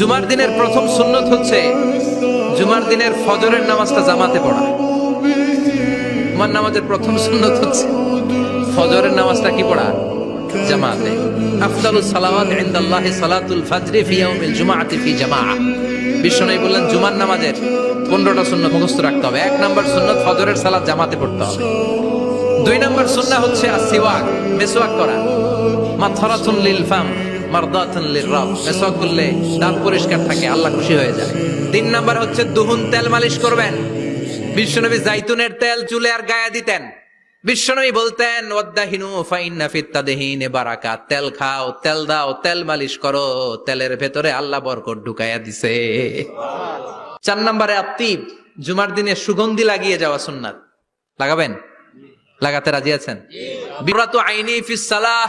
জুমার দিনের প্রথম সুন্নত হচ্ছে জুমার দিনের ফজরের নামাজটা জামাতে পড়া। জুমার নামাজের প্রথম সুন্নত হচ্ছে ফজরের নামাজটা কি পড়া? জামাতে। আফদালুস সালাওয়াত ইনদাল্লাহি সালাতুল ফাজরি ফি ইয়াউমিল জুমআতি ফি জামাআ। বিশ্বনবী বললেন, জুমার নামাজের 15টা সুন্নাত মুখস্থ রাখতে হবে। এক নাম্বার সুন্নাত ফজরের সালাত জামাতে পড়তে হবে। দুই নাম্বার সুন্নাহ হচ্ছে আসিওয়াক মেসওয়াক করা। মাথরাতুন লিল ফাম মারদাতুন মেসওয়াক করলে দাঁত পরিষ্কার থাকে, আল্লাহ খুশি হয়ে যায়। তিন নাম্বার হচ্ছে দুহুন তেল মালিশ করবেন। বিশ্বনবী জাইতুনের তেল চুলে আর গায়ে দিতেন। বিশ্বনবী বলতেন বারাকাত তেল খাও, তেল দাও, তেল মালিশ করো, তেলের ভেতরে আল্লাহ বরকত ঢুকাইয়া দিছে। চার নম্বরে আত্মীব জুমার দিনে সুগন্ধি লাগিয়ে যাওয়া সুন্নাত। লাগাবেন? লাগাতে রাজি আছেন? বিব্রত আইনি ফিসালাহ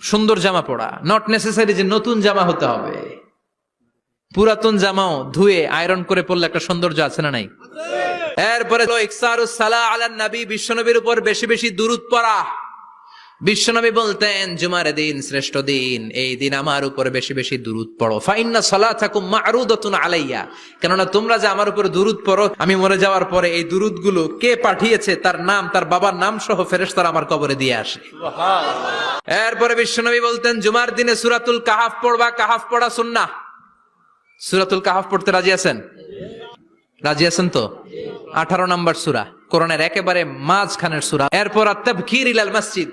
সুন্দর জামা পড়া। নট নেসেসারি যে নতুন জামা হতে হবে। পুরাতন জামাও ধুয়ে আয়রন করে পড়লে একটা সৌন্দর্য আছে না নাই? এরপরে সালা আলান নবী বিশ্বনবীর উপর বেশি বেশি দূরত পড়া। বিশ্বনবী বলতেন জুমার দিন শ্রেষ্ঠ দিন এই দিন আমার উপর বেশি বেশি দুরুদ পড়ো। ফাইন্না সালাতাকুম মারুদাতুন আলাইয়া। কেননা তোমরা যে আমার উপর দুরুদ পড়ো আমি মরে যাওয়ার পরে এই গুলো কে পাঠিয়েছে তার নাম তার বাবার নাম সহ ফেরেশতারা আমার কবরে দিয়ে আসে। এরপরে বিশ্বনবী বলতেন জুমার দিনে সুরাতুল কাহাফ পড়বা কাহাফ পড়া সুন্না সুরাতুল কাহাফ পড়তে রাজি আছেন? রাজি আছেন তো? আঠারো নম্বর সুরা কোরআনের একেবারে মাঝখানের সুরা। এরপর আত্তাবকির ইলাল মসজিদ।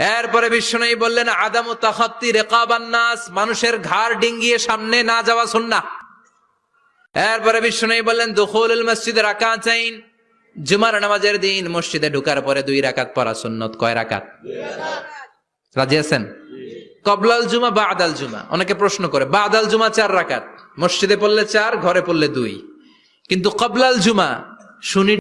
এরপরে বিশ্বনবী বললেন, আদাম ও তাখাত্তি রেকাবান্নাস মানুষের ঘাড় ডিঙ্গিয়ে সামনে না যাওয়া সুন্না এরপরে বিশ্বনবী বললেন, দুখুলুল মসজিদে রাকা চাইন জুমার নামাজের দিন মসজিদে ঢুকার পরে দুই রাকাত পড়া সুন্নত। কয় রাকাত? রাজি আছেন? কবলাল জুমা বা আদাল জুমা। অনেকে প্রশ্ন করে বা আদাল জুমা চার রাকাত? মসজিদে পড়লে চার, ঘরে পড়লে দুই। কিন্তু কবলাল জুমা শুনি